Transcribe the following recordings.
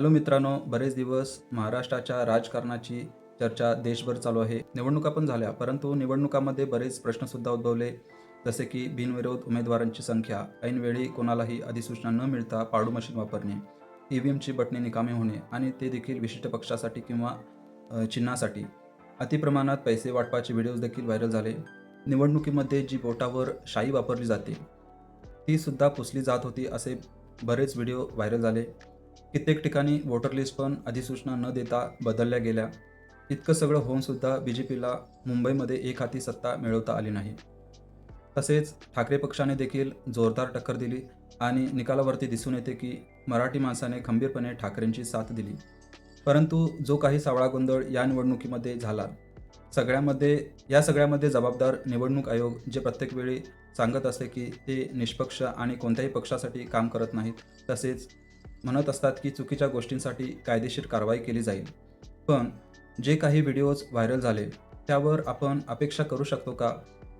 Hello मित्रांनो बरेच दिवस महाराष्ट्राच्या राजकारणाची चर्चा देशभर चालू आहे. निवडणुका पण झाल्या परंतु निवडणुकामध्ये बरेच प्रश्नसुद्धा उद्भवले. जसे की बिनविरोध उमेदवारांची संख्या ऐनवेळी कोणालाही अधिसूचना न मिळता पाडू मशीन वापरणे ई व्ही एमची बटणे निकामी होणे आणि ते देखील विशिष्ट पक्षासाठी किंवा चिन्हासाठी. अतिप्रमाणात पैसे वाटपाचे व्हिडिओज देखील व्हायरल झाले. निवडणुकीमध्ये जी बोटावर शाई वापरली जाते ती सुद्धा पुसली जात होती असे बरेच व्हिडिओ व्हायरल झाले. कित्येक ठिकाणी वोटर लिस्ट पण अधिसूचना न देता बदलल्या गेल्या. इतकं सगळं होऊनसुद्धा बी जे पीला मुंबईमध्ये एक हाती सत्ता मिळवता आली नाही. तसेच ठाकरे पक्षाने देखील जोरदार टक्कर दिली आणि निकालावरती दिसून येते की मराठी माणसाने खंबीरपणे ठाकरेंची साथ दिली. परंतु जो काही सावळा गोंधळ या निवडणुकीमध्ये झाला सगळ्यामध्ये या सगळ्यामध्ये जबाबदार निवडणूक आयोग जे प्रत्येक वेळी सांगत असते की ते निष्पक्ष आणि कोणत्याही पक्षासाठी काम करत नाहीत तसेच म्हणत असतात की चुकीच्या गोष्टींसाठी कायदेशीर कारवाई केली जाईल. पण जे काही व्हिडिओज व्हायरल झाले त्यावर आपण अपेक्षा करू शकतो का?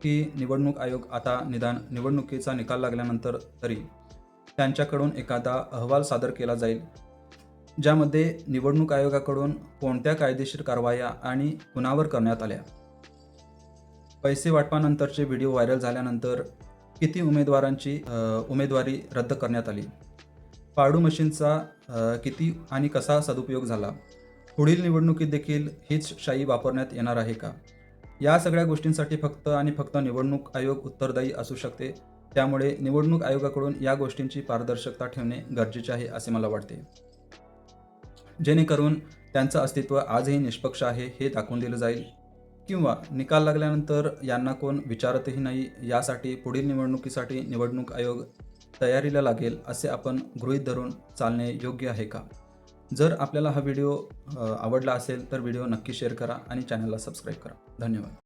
की निवडणूक आयोग आता निदान निवडणुकीचा निकाल लागल्यानंतर तरी त्यांच्याकडून एखादा अहवाल सादर केला जाईल ज्यामध्ये निवडणूक आयोगाकडून कोणत्या कायदेशीर कारवाया आणि कुणावर करण्यात आल्या? पैसे वाटपानंतरचे व्हिडिओ व्हायरल झाल्यानंतर किती उमेदवारांची उमेदवारी रद्द करण्यात आली? पाडू मशीनचा किती आणि कसा सदुपयोग झाला? पुढील निवडणुकीत देखील हीच शाई वापरण्यात येणार आहे का? या सगळ्या गोष्टींसाठी फक्त आणि फक्त निवडणूक आयोग उत्तरदायी असू शकते. त्यामुळे निवडणूक आयोगाकडून या गोष्टींची पारदर्शकता ठेवणे गरजेचे आहे असे मला वाटते. जेणेकरून त्यांचं अस्तित्व आजही निष्पक्ष आहे हे दाखवून दिलं जाईल. किंवा निकाल लागल्यानंतर यांना कोण विचारतही नाही यासाठी पुढील निवडणुकीसाठी निवडणूक आयोग तयारीला लागेल असे आपण गृहीत धरून चालणे योग्य आहे का? जर आपल्याला हा व्हिडिओ आवडला असेल तर व्हिडिओ नक्की शेअर करा आणि चॅनलला सबस्क्राईब करा. धन्यवाद.